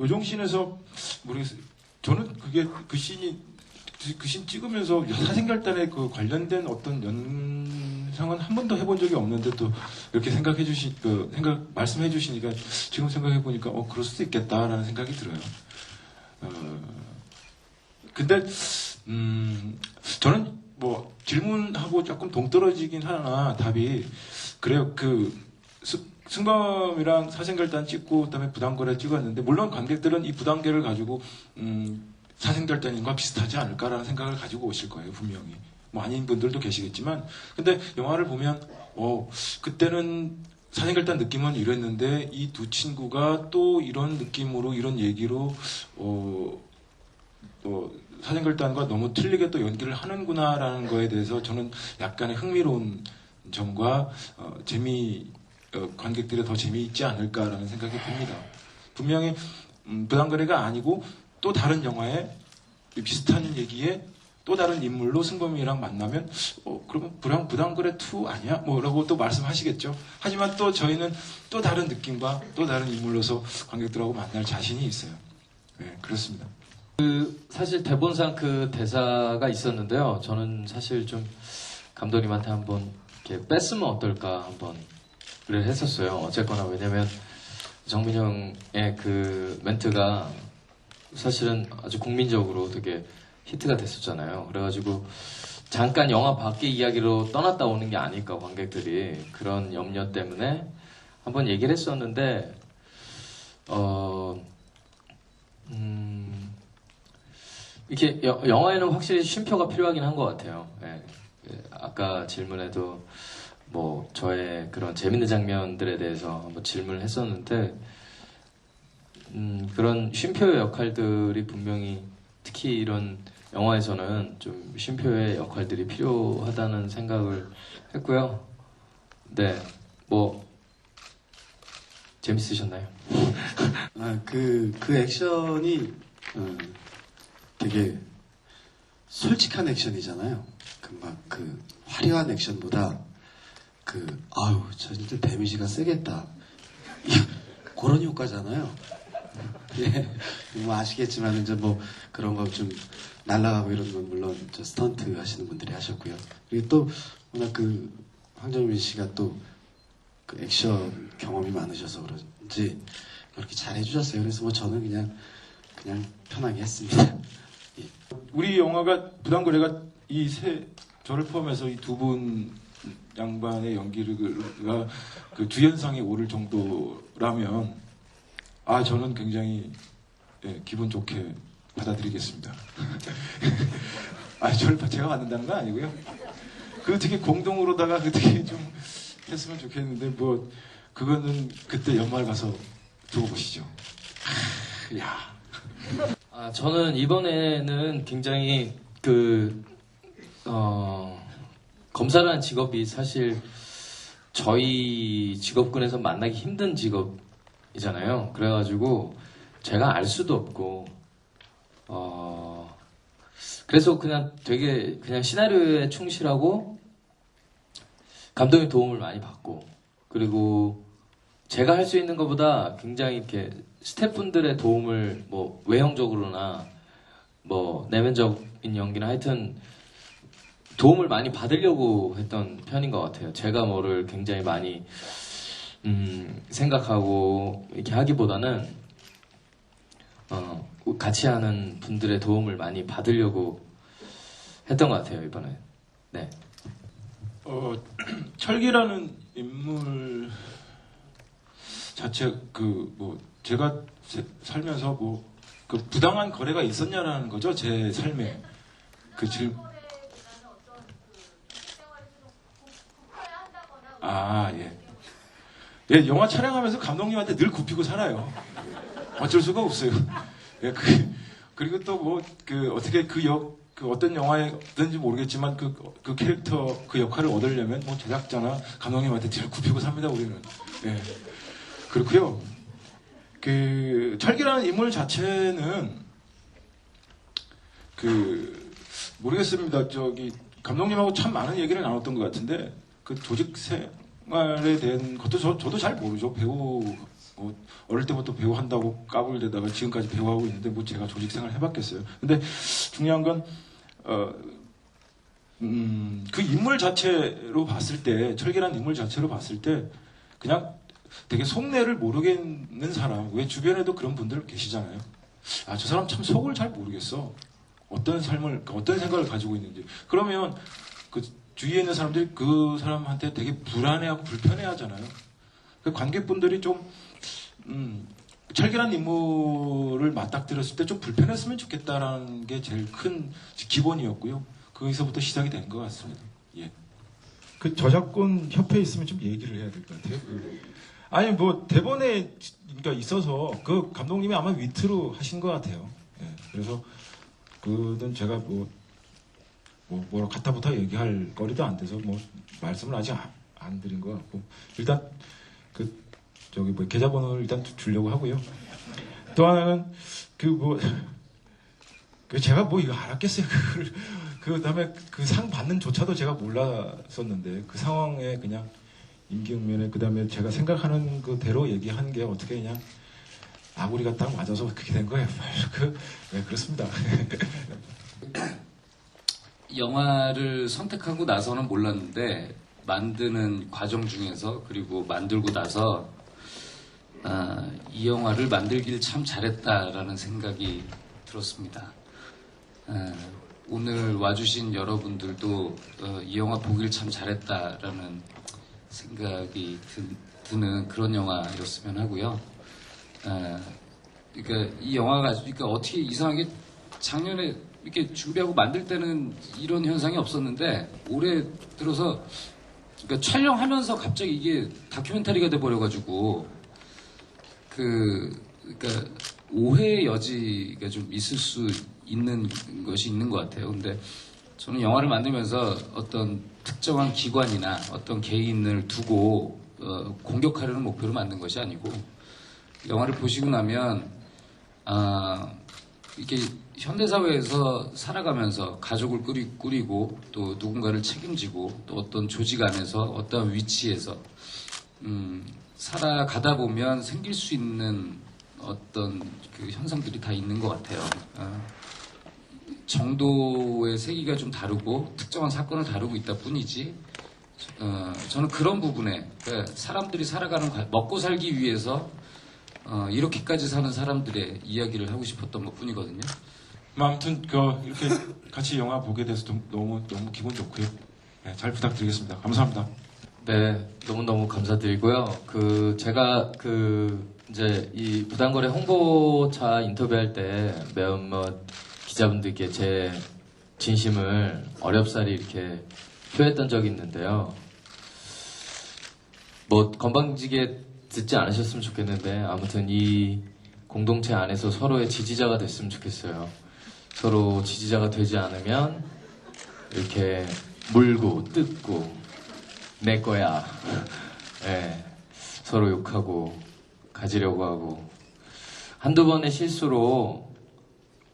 요정신에서 모르겠어요. 저는 그게 그 씬이 그씬 찍으면서 사생결단에 그 관련된 어떤 연상은 한 번도 해본 적이 없는데 또 이렇게 생각해 주시 그 생각 말씀해 주시니까 지금 생각해 보니까 어 그럴 수도 있겠다라는 생각이 들어요. 어 근데 음 저는 뭐 질문하고 조금 동떨어지긴 하나 답이 그래요 그 스- 승범이랑 사생결단 찍고 그다음에 부당거래 찍었는데 물론 관객들은 이 부당계를 가지고 음, 사생결단인과 비슷하지 않을까라는 생각을 가지고 오실 거예요 분명히. 뭐 아닌 분들도 계시겠지만. 근데 영화를 보면 어 그때는 사생결단 느낌은 이랬는데 이 두 친구가 또 이런 느낌으로 이런 얘기로 어, 어, 사생결단과 너무 틀리게 또 연기를 하는구나라는 거에 대해서 저는 약간의 흥미로운 점과 어, 재미 어, 관객들이 더 재미있지 않을까라는 생각이 듭니다. 분명히 음, 부당거래가 아니고 또 다른 영화에 비슷한 얘기에 또 다른 인물로 승범이랑 만나면 어 그러면 부당 부당거래 2 아니야? 뭐라고 또 말씀하시겠죠. 하지만 또 저희는 또 다른 느낌과 또 다른 인물로서 관객들하고 만날 자신이 있어요. 네, 그렇습니다. 사실 대본상 그 대사가 있었는데요. 저는 사실 좀 감독님한테 한번 이렇게 뺐으면 어떨까 한번 를 했었어요. 어쨌거나 왜냐면 정민 형의 그 멘트가 사실은 아주 국민적으로 되게 히트가 됐었잖아요. 그래가지고 잠깐 영화 밖의 이야기로 떠났다 오는 게 아닐까 관객들이 그런 염려 때문에 한번 얘기를 했었는데 어 음. 이렇게 여- 영화에는 확실히 쉼표가 필요하긴 한 것 같아요. 예. 예, 아까 질문에도 뭐 저의 그런 재밌는 장면들에 대해서 한번 질문을 했었는데 음, 그런 쉼표의 역할들이 분명히 특히 이런 영화에서는 좀 쉼표의 역할들이 필요하다는 생각을 했고요. 네, 뭐 재밌으셨나요? 아, 그, 그 액션이, 어, 되게 솔직한 액션이잖아요. 그 막, 그, 화려한 액션보다, 그, 아유, 저 진짜 데미지가 세겠다. 그런 효과잖아요. 예. 뭐 아시겠지만, 이제 뭐, 그런 거 좀 날아가고 이런 건 물론 저 스턴트 하시는 분들이 하셨고요. 그리고 또, 워낙 그, 황정민 씨가 또, 그 액션 경험이 많으셔서 그런지, 그렇게 잘 해주셨어요. 그래서 뭐 저는 그냥 그냥 편하게 했습니다. 우리 영화가 부당거래가 이 세 저를 포함해서 이 두 분 양반의 연기가 그 주연상에 오를 정도라면 아 저는 굉장히 예, 기분 좋게 받아들이겠습니다. 아 저를 제가 받는다는 건 아니고요. 그 되게 공동으로다가 그 되게 좀 했으면 좋겠는데 뭐 그거는 그때 연말 가서 두고 보시죠. 아, 야. 아, 저는 이번에는 굉장히 그, 어, 검사라는 직업이 사실 저희 직업군에서 만나기 힘든 직업이잖아요. 그래가지고 제가 알 수도 없고, 어, 그래서 그냥 되게 그냥 시나리오에 충실하고 감독의 도움을 많이 받고, 그리고 제가 할 수 있는 것보다 굉장히 이렇게 스태프분들의 도움을 뭐 외형적으로나 뭐 내면적인 연기나 하여튼 도움을 많이 받으려고 했던 편인 것 같아요. 제가 뭐를 굉장히 많이 음, 생각하고 이렇게 하기보다는 어, 같이 하는 분들의 도움을 많이 받으려고 했던 것 같아요 이번에. 네. 어, 철기라는 인물 자체 그 뭐 제가 세- 살면서 뭐 그 부당한 거래가 있었냐라는 거죠 제 삶에 그 질. 아 예. 예 영화 촬영하면서 감독님한테 늘 굽히고 살아요. 어쩔 수가 없어요. 예, 그, 그리고 또 뭐 그 어떻게 그 역 그 어떤 영화에든지 모르겠지만 그, 그 캐릭터 그 역할을 얻으려면 뭐 제작자나 감독님한테 늘 굽히고 삽니다 우리는. 예. 그렇고요. 그 철기라는 인물 자체는 그 모르겠습니다. 저기 감독님하고 참 많은 얘기를 나눴던 것 같은데 그 조직 생활에 대한 것도 저, 저도 잘 모르죠. 배우고 뭐 어릴 때부터 배우 한다고 까불대다가 지금까지 배우하고 있는데 뭐 제가 조직 생활 해봤겠어요. 근데 중요한 건 어, 음, 그 인물 자체로 봤을 때 철기란 인물 자체로 봤을 때 그냥 되게 속내를 모르겠는 사람 왜 주변에도 그런 분들 계시잖아요. 아 저 사람 참 속을 잘 모르겠어. 어떤 삶을 어떤 생각을 가지고 있는지 그러면 그 주위에 있는 사람들이 그 사람한테 되게 불안해하고 불편해하잖아요. 그 관객분들이 좀 음, 철결한 인물을 맞닥뜨렸을 때 좀 불편했으면 좋겠다라는 게 제일 큰 기본이었고요. 거기서부터 시작이 된 것 같습니다. 예. 그 저작권 협회에 있으면 좀 얘기를 해야 될 것 같아요. 그- 아니 뭐 대본에 그러니까 있어서 그 감독님이 아마 위트로 하신 것 같아요. 예, 그래서 그는 제가 뭐, 뭐 뭐라 갖다부터 얘기할 거리도 안 돼서 뭐 말씀을 아직 안, 안 드린 것 같고 일단 그 저기 뭐 계좌번호를 일단 주려고 하고요. 또 하나는 그뭐 그 제가 뭐 이거 알았겠어요. 그걸 그 다음에 그 상 받는 조차도 제가 몰랐었는데 그 상황에 그냥 임기응변에 그 다음에 제가 생각하는 그대로 얘기한 게 어떻게 그냥 아구리가 딱 맞아서 그렇게 된 거예요. 그, 네, 그렇습니다. 영화를 선택하고 나서는 몰랐는데 만드는 과정 중에서 그리고 만들고 나서 아, 이 영화를 만들길 참 잘했다라는 생각이 들었습니다. 아, 오늘 와주신 여러분들도 어, 이 영화 보길 참 잘했다라는 생각이 드, 는 그런 영화였으면 하고요. 아, 그러니까 이 영화가 그러니까 어떻게 이상하게 작년에 이렇게 준비하고 만들 때는 이런 현상이 없었는데 올해 들어서 그러니까 촬영하면서 갑자기 이게 다큐멘터리가 돼 버려가지고 그 그러니까 오해의 여지가 좀 있을 수 있는 것이 있는 것 같아요. 근데 저는 영화를 만들면서 어떤 특정한 기관이나 어떤 개인을 두고 어, 공격하려는 목표로 만든 것이 아니고 영화를 보시고 나면 아 이게 현대 사회에서 살아가면서 가족을 꾸리, 꾸리 고 또 누군가를 책임지고 또 어떤 조직 안에서 어떤 위치에서 음, 살아가다 보면 생길 수 있는 어떤 그 현상들이 다 있는 것 같아요. 아, 정도의 세기가 좀 다르고 특정한 사건을 다루고 있다 뿐이지 어, 저는 그런 부분에 그러니까 사람들이 살아가는 과- 먹고 살기 위해서 어, 이렇게까지 사는 사람들의 이야기를 하고 싶었던 것 뿐이거든요. 뭐 아무튼 그 이렇게 같이 영화 보게 돼서 좀 너무 너무 기분 좋고요. 네, 잘 부탁드리겠습니다. 감사합니다. 네, 너무 너무 감사드리고요. 그, 제가 그, 이제 이 부당거래 홍보차 인터뷰할 때 몇몇 기자분들께 제 진심을 어렵사리 이렇게 표했던 적이 있는데요. 뭐, 건방지게 듣지 않으셨으면 좋겠는데, 아무튼 이 공동체 안에서 서로의 지지자가 됐으면 좋겠어요. 서로 지지자가 되지 않으면, 이렇게 물고, 뜯고, 내 거야. 예. 서로 욕하고 가지려고 하고 한두 번의 실수로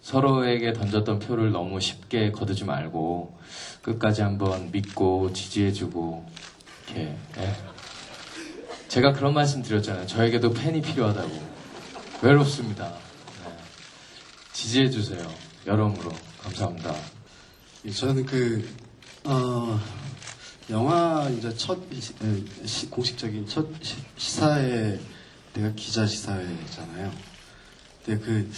서로에게 던졌던 표를 너무 쉽게 거두지 말고 끝까지 한번 믿고 지지해주고 이렇게 예. 제가 그런 말씀 드렸잖아요. 저에게도 팬이 필요하다고 외롭습니다. 네. 지지해주세요. 여러모로 감사합니다. 예, 저는 그, 어, 영화 이제 첫 시- 공식적인 첫 시- 시사회, 내가 기자 시사회잖아요. 근데 그,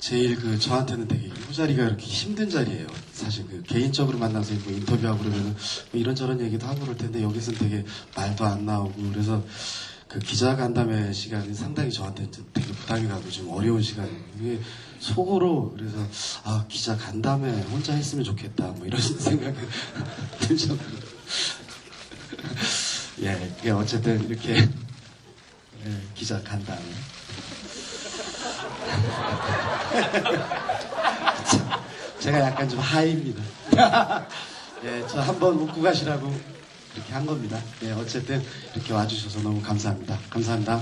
제일 그 저한테는 되게 이 자리가 이렇게 힘든 자리예요. 사실 그 개인적으로 만나서 뭐 인터뷰하고 그러면은 뭐 이런저런 얘기도 하고 그럴 텐데 여기서는 되게 말도 안 나오고 그래서 그 기자 간담회 시간이 상당히 저한테 좀 되게 부담이 가고 좀 어려운 시간이에요. 속으로 그래서 아 기자 간담회 혼자 했으면 좋겠다 뭐 이런 생각이 들 정도로 예, 어쨌든 이렇게 예, 기자 간담회 제가 약간 좀 하이입니다. 예, 저 한번 웃고 가시라고 이렇게 한 겁니다. 예, 어쨌든 이렇게 와주셔서 너무 감사합니다. 감사합니다.